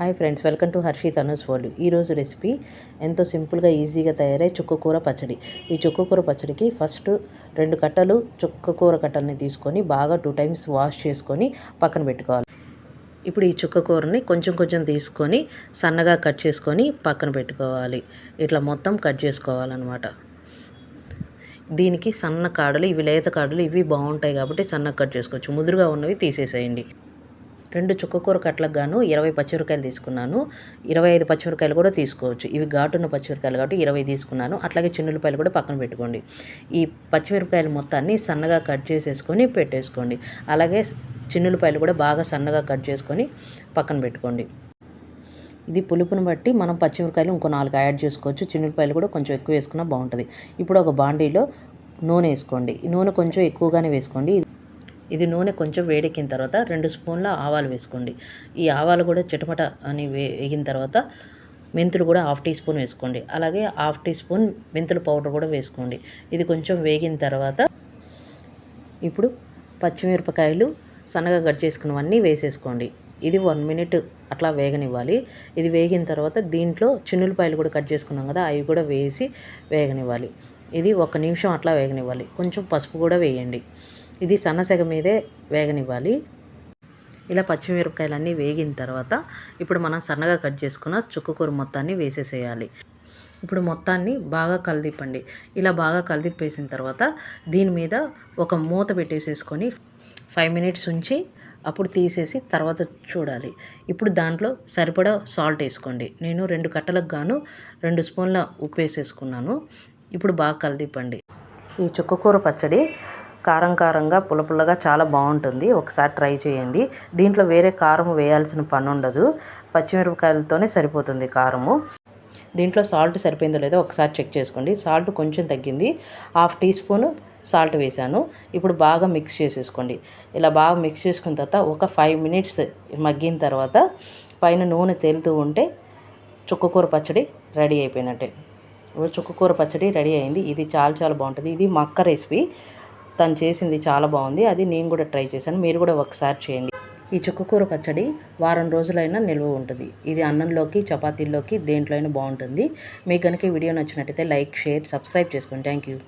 Hi friends welcome to Harshi Tanus వాళ్ళు ఈరోజు recipe ఎంతో సింపుల్గా ఈజీగా తయారై చుక్కకూర పచ్చడి. ఈ చుక్కకూర పచ్చడికి ఫస్ట్ రెండు కట్టలు చుక్కకూర కట్టల్ని తీసుకొని బాగా టూ టైమ్స్ వాష్ చేసుకొని పక్కన పెట్టుకోవాలి. ఇప్పుడు ఈ చుక్కకూరని కొంచెం కొంచెం తీసుకొని సన్నగా కట్ చేసుకొని పక్కన పెట్టుకోవాలి. ఇట్లా మొత్తం కట్ చేసుకోవాలన్నమాట. దీనికి సన్న కాడలు ఇవి లేత కాడలు ఇవి బాగుంటాయి కాబట్టి సన్నగా కట్ చేసుకోవచ్చు. ముదురుగా ఉన్నవి తీసేసేయండి. రెండు చుక్కకూర కట్లకు గాను ఇరవై పచ్చిమిరకాయలు తీసుకున్నాను. ఇరవై ఐదు పచ్చిమిరకాయలు కూడా తీసుకోవచ్చు. ఇవి ఘాటున్న పచ్చిమిరకాయలు కాబట్టి ఇరవై తీసుకున్నాను. అట్లాగే చిన్నులపాయలు కూడా పక్కన పెట్టుకోండి. ఈ పచ్చిమిరపకాయలు మొత్తాన్ని సన్నగా కట్ చేసేసుకొని పెట్టేసుకోండి. అలాగే చిన్నులపాయలు కూడా బాగా సన్నగా కట్ చేసుకొని పక్కన పెట్టుకోండి. ఇది పులుపుని బట్టి మనం పచ్చిమిరకాయలు ఇంకో నాలుగు యాడ్ చేసుకోవచ్చు. చిన్నులపాయలు కూడా కొంచెం ఎక్కువ వేసుకున్నా బాగుంటుంది. ఇప్పుడు ఒక బాండీలో నూనె వేసుకోండి. నూనె కొంచెం ఎక్కువగానే వేసుకోండి. ఇది నూనె కొంచెం వేడెక్కిన తర్వాత రెండు స్పూన్ల ఆవాలు వేసుకోండి. ఈ ఆవాలు కూడా చిటమట అని వేగిన తర్వాత మెంతులు కూడా హాఫ్ టీ స్పూన్ వేసుకోండి. అలాగే హాఫ్ టీ స్పూన్ మెంతుల పౌడర్ కూడా వేసుకోండి. ఇది కొంచెం వేగిన తర్వాత ఇప్పుడు పచ్చిమిరపకాయలు సన్నగా కట్ చేసుకున్నవన్నీ వేసేసుకోండి. ఇది వన్ మినిట్ అట్లా వేగనివ్వాలి. ఇది వేగిన తర్వాత దీంట్లో చిన్నులపాయలు కూడా కట్ చేసుకున్నాం కదా అవి కూడా వేసి వేగనివ్వాలి. ఇది ఒక నిమిషం అట్లా వేగనివ్వాలి. కొంచెం పసుపు కూడా వేయండి. ఇది సన్నసెగ మీదే వేగనివ్వాలి. ఇలా పచ్చిమిరపకాయలన్నీ వేగిన తర్వాత ఇప్పుడు మనం సన్నగా కట్ చేసుకున్న చుక్కకూర మొత్తాన్ని వేసేసేయాలి. ఇప్పుడు మొత్తాన్ని బాగా కలిదిప్పండి. ఇలా బాగా కలిదిప్పేసిన తర్వాత దీని మీద ఒక మూత పెట్టేసేసుకొని ఫైవ్ మినిట్స్ ఉంచి అప్పుడు తీసేసి తర్వాత చూడాలి. ఇప్పుడు దాంట్లో సరిపడా సాల్ట్ వేసుకోండి. నేను రెండు కట్టలకు గాను రెండు స్పూన్ల ఉప్పు వేసేసుకున్నాను. ఇప్పుడు బాగా కలిదిప్పండి ఈ చుక్కకూర పచ్చడి కారం కారంగా పులపుల్లగా చాలా బాగుంటుంది. ఒకసారి ట్రై చేయండి. దీంట్లో వేరే కారం వేయాల్సిన పని ఉండదు పచ్చిమిరపకాయలతోనే సరిపోతుంది కారము. దీంట్లో సాల్ట్ సరిపోయిందో లేదో ఒకసారి చెక్ చేసుకోండి. సాల్ట్ కొంచెం తగ్గింది. హాఫ్ టీ స్పూన్ సాల్ట్ వేసాను ఇప్పుడు బాగా మిక్స్ చేసేసుకోండి. ఇలా బాగా మిక్స్ చేసుకున్న తర్వాత ఒక ఫైవ్ మినిట్స్ మగ్గిన తర్వాత పైన నూనె తేలుతూ ఉంటే చుక్కకూర పచ్చడి రెడీ అయిపోయినట్టే. చుక్కకూర పచ్చడి రెడీ అయింది. ఇది చాలా చాలా బాగుంటుంది. ఇది మక్క రెసిపీ. తను చేసింది చాలా బాగుంది. అది నేను కూడా ట్రై చేశాను. మీరు కూడా ఒకసారి చేయండి. ఈ చుక్కకూర పచ్చడి వారం రోజులైనా నిల్వ ఉంటుంది. ఇది అన్నంలోకి చపాతీల్లోకి దేంట్లో అయినా బాగుంటుంది. మీకు కనుక వీడియో నచ్చినట్టయితే లైక్ షేర్ సబ్స్క్రైబ్ చేసుకోండి థ్యాంక్ యూ.